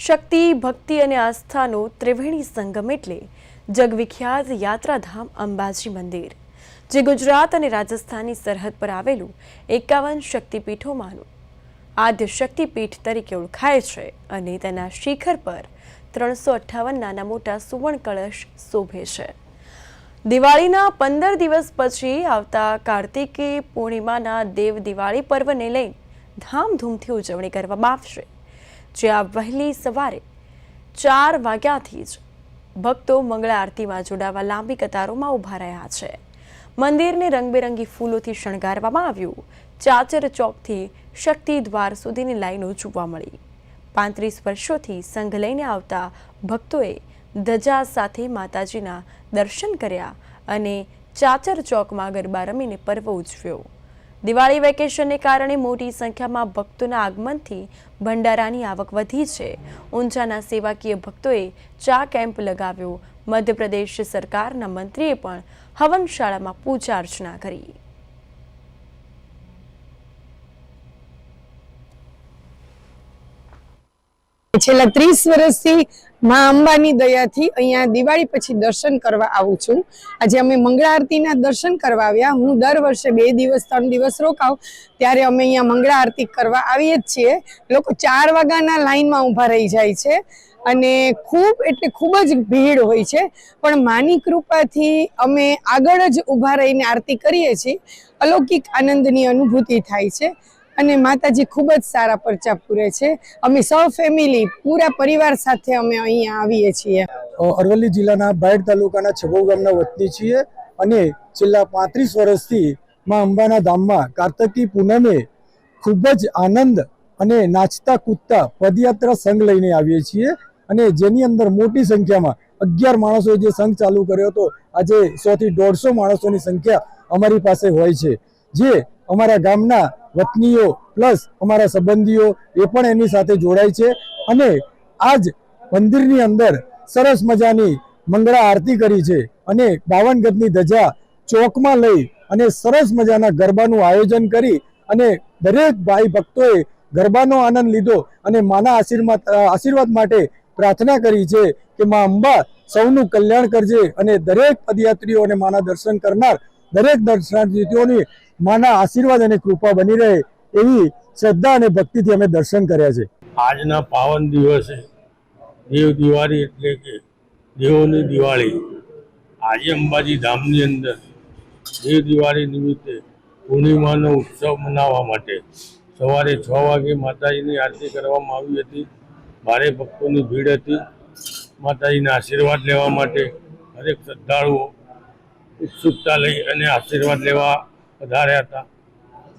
શક્તિ, ભક્તિ અને આસ્થાનો ત્રિવેણી સંગમ એટલે જગવિખ્યાત યાત્રાધામ અંબાજી મંદિર, જે ગુજરાત અને રાજસ્થાનની સરહદ પર આવેલું એકાવન શક્તિપીઠોમાંનું આદ્ય શક્તિપીઠ તરીકે ઓળખાય છે અને તેના શિખર પર ત્રણસો અઠ્ઠાવન નાના મોટા સુવર્ણ કળશ શોભે છે. દિવાળીના પંદર દિવસ પછી આવતા કાર્તિકી પૂર્ણિમાના દેવ દિવાળી પર્વને લઈ ધામધૂમથી ઉજવણી કરવામાં આવશે. જ્યાં વહેલી સવારે ચાર વાગ્યાથી જ ભક્તો મંગળા આરતીમાં જોડાવા લાંબી કતારોમાં ઊભા રહ્યા છે. મંદિરને રંગબેરંગી ફૂલોથી શણગારવામાં આવ્યું. ચાચર ચોકથી શક્તિ દ્વાર સુધીની લાઈનો જોવા મળી. પાંત્રીસ વર્ષોથી સંઘ લઈને આવતા ભક્તોએ ધજા સાથે માતાજીના દર્શન કર્યા અને ચાચર ચોકમાં ગરબા રમીને પર્વ ઉજવ્યો. દિવાળી વેકેશનને કારણે મોટી સંખ્યામાં ભક્તોના આગમનથી ભંડારાની આવક વધી છે. ઊંઝાના સેવાકીય ભક્તોએ ચા કેમ્પ લગાવ્યો. મધ્યપ્રદેશ સરકારના મંત્રીએ પણ હવનશાળામાં પૂજા અર્ચના કરી. છેલ્લા ત્રીસ વર્ષથી મા અંબાની દયાથી અહીંયા દિવાળી પછી દર્શન કરવા આવું છું. આજે અમે મંગળા આરતીના દર્શન કરવા આવ્યા. હું દર વર્ષે બે દિવસ, ત્રણ દિવસ રોકાવ ત્યારે અમે અહીંયા મંગળા આરતી કરવા આવીએ જ છીએ. લોકો ચાર વાગ્યાના લાઈનમાં ઊભા રહી જાય છે અને ખૂબ, એટલે ખૂબ જ ભીડ હોય છે. પણ માની કૃપાથી અમે આગળ જ ઊભા રહીને આરતી કરીએ છીએ. અલૌકિક આનંદની અનુભૂતિ થાય છે. અને માતાજી ખૂબ જ સારા પરચા પૂરે છે. અમે સૌ ફેમિલી પૂરા પરિવાર સાથે અમે અહીંયા આવીએ છીએ. અરવલ્લી જિલ્લાના બાયડ તાલુકાના છબો ગામના વતની છીએ અને છેલ્લા પાંત્રીસ વર્ષથી માં અંબાના ધામમાં કાર્તકી પૂનમે ખૂબ જ આનંદ અને નાચતા કૂદતા પદયાત્રા સંઘ લઈને આવીએ છીએ અને જેની અંદર મોટી સંખ્યામાં અગિયાર માણસોએ જે સંઘ ચાલુ કર્યો હતો, આજે સો થી દોઢસો માણસોની સંખ્યા અમારી પાસે હોય છે. જે અમારા ગામના વતનીઓ પ્લસ અમારા સંબંધીઓ એ પણ એની સાથે જોડાય છે અને આજ મંદિરની અંદર સરસ મજાની મંગળા આરતી કરી છે અને બાવન ગજની ધજા ચોકમાં લઈ અને સરસ મજાના ગરબાનું આયોજન કરી અને દરેક ભાઈ ભક્તોએ ગરબાનો આનંદ લીધો અને માના આશીર્વાદ આશીર્વાદ માટે પ્રાર્થના કરી છે કે મા અંબા સૌનું કલ્યાણ કરજે અને દરેક પદયાત્રીઓને માના દર્શન કરનાર દરેક દર્શનાર્થીઓની માના આશીર્વાદ અને કૃપા બની રહે એવી શ્રદ્ધા અને ભક્તિથી અમે દર્શન કર્યા છે. આજના પાવન દિવસે દેવ દિવાળી એટલે કે દેવોની દિવાળી આજે અંબાજી ધામની અંદર દેવ દિવાળી નિમિત્તે પૂર્ણિમાનો ઉત્સવ મનાવવા માટે સવારે છ વાગે માતાજીની આરતી કરવામાં આવી હતી. ભારે ભક્તોની ભીડ હતી. માતાજીના આશીર્વાદ લેવા માટે દરેક શ્રદ્ધાળુઓ ઉત્સુકતા લઈ અને આશીર્વાદ લેવા વધાર્યા હતા.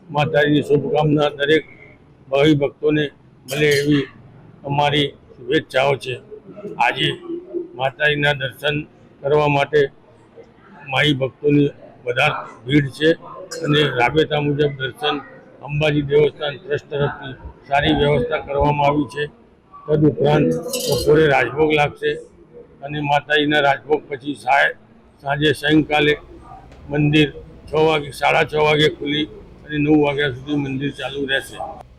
માતાજીની શુભકામના દરેક ભાવિ ભક્તોને મળે એવી અમારી શુભેચ્છાઓ છે. આજે માતાજીના દર્શન કરવા માટે માઈ ભક્તોની વધારે ભીડ છે અને રાબેતા મુજબ દર્શન અંબાજી દેવસ્થાન ટ્રસ્ટ તરફથી સારી વ્યવસ્થા કરવામાં આવી છે. તદ ઉપરાંત બપોરે રાજભોગ લાગશે અને માતાજીના રાજભોગ પછી સાંજે સાયંકાલે મંદિર છ વાગે સાડા છ વાગે ખુલી અને નવ વાગ્યા સુધી મંદિર ચાલુ રહેશે.